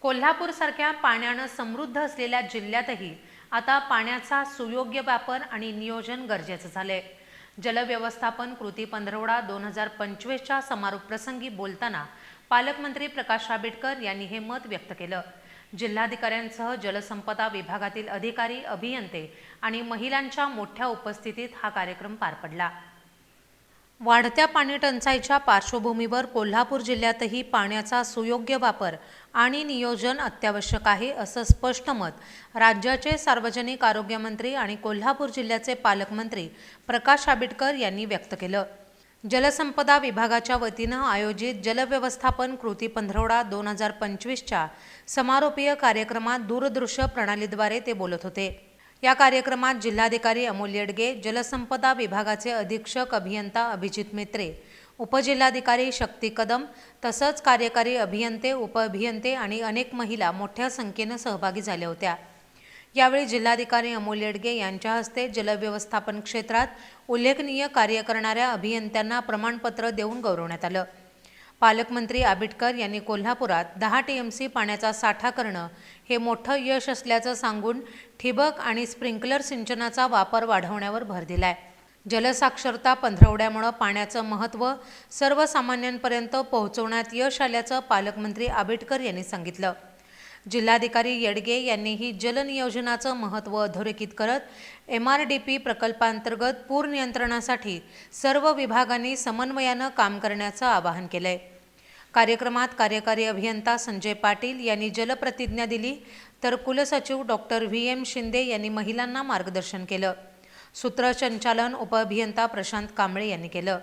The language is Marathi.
कोल्हापूरसारख्या पाण्यानं समृद्ध असलेल्या जिल्ह्यातही आता पाण्याचा सुयोग्य वापर आणि नियोजन गरजेचं झालंय. जलव्यवस्थापन कृती पंधरवडा दोन हजार पंचवीसच्या समारोप प्रसंगी बोलताना पालकमंत्री प्रकाश आंबेडकर यांनी हे मत व्यक्त केलं. जिल्हाधिकाऱ्यांसह जलसंपदा विभागातील अधिकारी अभियंते आणि महिलांच्या मोठ्या उपस्थितीत हा कार्यक्रम पार पडला. वाढत्या पाणी टंचाईच्या पार्श्वभूमीवर कोल्हापूर जिल्ह्यातही पाण्याचा सुयोग्य वापर आणि नियोजन अत्यावश्यक आहे असं स्पष्ट मत राज्याचे सार्वजनिक आरोग्यमंत्री आणि कोल्हापूर जिल्ह्याचे पालकमंत्री प्रकाश आंबेडकर यांनी व्यक्त केलं. जलसंपदा विभागाच्या वतीनं आयोजित जलव्यवस्थापन कृती पंधरवडा दोन हजार पंचवीसच्या समारोपीय कार्यक्रमात दूरदृश्य प्रणालीद्वारे ते बोलत होते. या कार्यक्रमात जिल्हाधिकारी अमोल येडगे जलसंपदा विभागाचे अधीक्षक अभियंता अभिजित मेत्रे उपजिल्हाधिकारी शक्ती कदम तसंच कार्यकारी अभियंते उपअभियंते आणि अनेक महिला मोठ्या संख्येनं सहभागी झाल्या होत्या. यावेळी जिल्हाधिकारी अमोल येडगे यांच्या हस्ते जलव्यवस्थापन क्षेत्रात उल्लेखनीय कार्य करणाऱ्या अभियंत्यांना प्रमाणपत्र देऊन गौरवण्यात आलं. पालकमंत्री आबिटकर यांनी कोल्हापुरात दहा टी एम सी पाण्याचा साठा करणं हे मोठं यश असल्याचं सांगून ठिबक आणि स्प्रिंकलर सिंचनाचा वापर वाढवण्यावर भर दिलाय. जलसाक्षरता पंधरवड्यामुळं पाण्याचं महत्त्व सर्वसामान्यांपर्यंत पोहोचवण्यात यश आल्याचं पालकमंत्री आबिटकर यांनी सांगितलं. जिल्हाधिकारी येडगे यांनीही जलनियोजनाचं महत्त्व अधोरेखित करत एम आर डी पी प्रकल्पांतर्गत पूर नियंत्रणासाठी सर्व विभागांनी समन्वयानं काम करण्याचं आवाहन केलं आहे कार्यक्रमात कार्यकारी अभियंता संजय पाटील यांनी जलप्रतिज्ञा दिली तर कुलसचिव डॉक्टर व्ही एम शिंदे यांनी महिलांना मार्गदर्शन केलं. सूत्रसंचालन उपअभियंता प्रशांत कांबळे यांनी केलं.